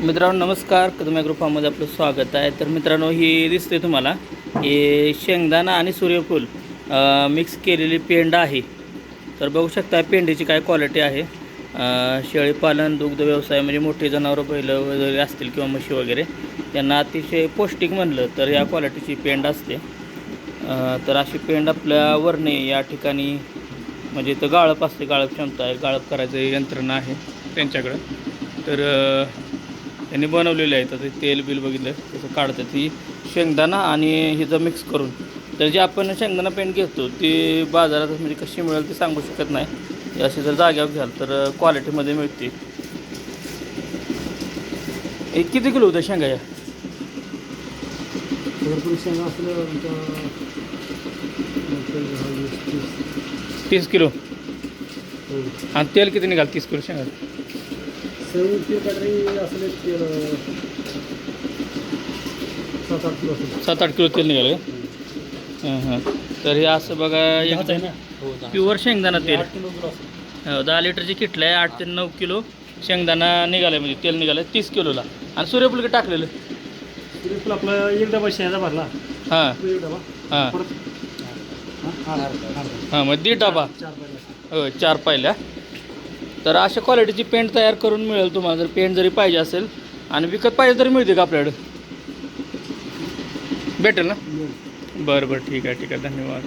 मित्रांनो नमस्कार. कदम ग्रुपामध्ये आपलं स्वागत आहे. तर मित्रांनो ही दिसते तुम्हाला हे शेंगदाणा आणि सूर्यफूल मिक्स केलेली पेंड आहे. तर बघू शकता पेंडीची काय क्वालिटी आहे. शेळीपालन दुग्ध व्यवसाय म्हणजे मोठे जनावरं बैल वगैरे असतील किंवा म्हशी वगैरे त्यांना अतिशय पौष्टिक म्हणलं तर या क्वालिटीची पेंड असते. तर अशी पेंड आपल्या वरणे या ठिकाणी म्हणजे इथं गाळप असते गाळप क्षमता आहे. गाळप करायचं यंत्रणा आहे त्यांच्याकडं. तर अ, त्यांनी बनवलेले आहे. तर ते तेल बिल बघितलं तसं काढतात ती शेंगदाणा आणि हिचं मिक्स करून. तर जे आपण शेंगदाणा पेंट घेतो ती बाजारात म्हणजे कशी मिळेल ते सांगू शकत नाही. अशी जर जाग्यावर घ्याल तर क्वालिटीमध्ये मिळते. हे किती किलो होतं शेंगा या? तीस किलो. हो. आणि तेल किती निघाल? तीस किलो शेंगा. काहीतरी असले तेल सात आठ किलो असेल. सात आठ किलो तेल निघालं का? हां हां. तर हे असं बघा आहे ना? हो दहा. प्युअर शेंगदाणा तेल. आठ किलो किलो असेल हो, दहा लिटरची किटलं आहे आठ ते नऊ किलो शेंगदाणा निघालं म्हणजे तेल निघालं तीस किलोला. आणि सूर्यफूल किती टाकलेलं. सूर्यफूल आपला एक डबा शेंगा भरला. हां. एक डबा. हां. परत हा, हा, हा. हां मग दीड डबा. चार पाहिजे हो चार पाहिल्या तर अशा क्वालिटीची पेंट तयार करून मिळेल तुम्हाला जर पेंट जरी पाहिजे असेल. आणि विकत पाहिजे तरी मिळते का आपल्याकडं? भेटेल ना? बरं बरं ठीक आहे ठीक आहे धन्यवाद.